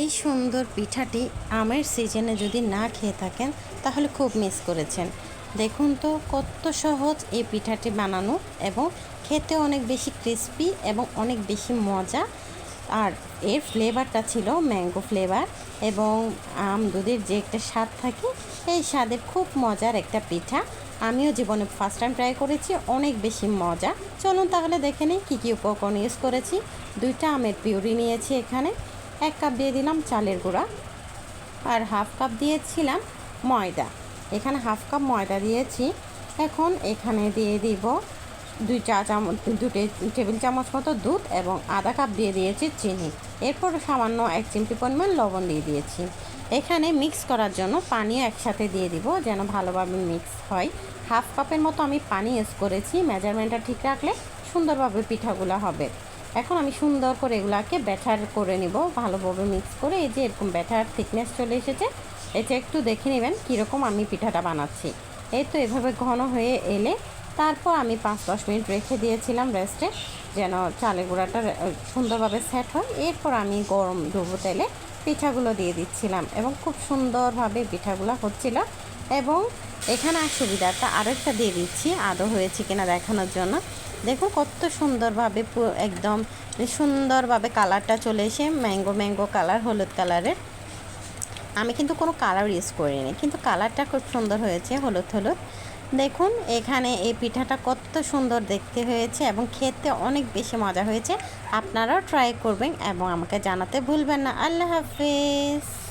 এই সুন্দর পিঠাটি আমের সিজনে যদি না খেয়ে থাকেন, তাহলে খুব মিস করেছেন। দেখুন তো কত সহজ এই পিঠাটি বানানো এবং খেতে অনেক বেশি ক্রিস্পি এবং অনেক বেশি মজা। আর এর ফ্লেভারটা ছিল ম্যাঙ্গো ফ্লেভার এবং আম দুধের যে একটা স্বাদ থাকে, এই স্বাদের খুব মজার একটা পিঠা। আমিও জীবনে ফার্স্ট টাইম ট্রাই করেছি, অনেক বেশি মজা। চলুন তাহলে দেখে নিই কী কী উপকরণ ইউজ করেছি। দুইটা আমের পিউরি নিয়েছি এখানে। এক কাপ দিয়ে দিলাম চালের গুঁড়া আর হাফ কাপ দিয়েছিলাম ময়দা। এখানে হাফ কাপ ময়দা দিয়েছি। এখন এখানে দিয়ে দিব দুই চা চামচ দু টেবিল চামচ মতো দুধ এবং আধা কাপ দিয়ে দিয়েছি চিনি। এরপর সামান্য এক চিমটি পরিমাণ লবণ দিয়ে দিয়েছি। এখানে মিক্স করার জন্য পানিও একসাথে দিয়ে দিব যেন ভালোভাবে মিক্স হয়। হাফ কাপের মতো আমি পানি ইউজ করেছি। মেজারমেন্টটা ঠিক রাখলে সুন্দরভাবে পিঠাগুলো হবে। এখন আমি সুন্দর করে এগুলাকে ব্যাটার করে নিব। ভালোভাবে মিক্স করে এই যে এরকম ব্যাটার থিকনেস চলে এসেছে। এটা একটু দেখে নেবেন কীরকম আমি পিঠাটা বানাচ্ছি। এই তো এভাবে ঘন হয়ে এলে তারপর আমি পাঁচ দশ মিনিট রেখে দিয়েছিলাম রেস্টে যেন চালের গুঁড়াটা সুন্দরভাবে সেট হয়। এরপর আমি গরম ডুবো তেলে পিঠাগুলো দিয়ে দিচ্ছিলাম এবং খুব সুন্দরভাবে পিঠাগুলো হচ্ছিল। এবং এখানে আর সুবিধাটা আরেকটা দিয়ে দিচ্ছি। আদৌ হয়েছে কিনা দেখানোর জন্য। দেখুন কত সুন্দরভাবে একদম সুন্দরভাবে কালারটা চলে এসে ম্যাঙ্গো ম্যাঙ্গো কালার, হলুদ কালারের। আমি কিন্তু কোনো কালার ইউজ করিনি, কিন্তু কালারটা খুব সুন্দর হয়েছে, হলুদ হলুদ। দেখুন এখানে এই পিঠাটা কত সুন্দর দেখতে হয়েছে এবং খেতে অনেক বেশি মজা হয়েছে। আপনারাও ট্রাই করবেন এবং আমাকে জানাতে ভুলবেন না। আল্লাহ হাফিজ।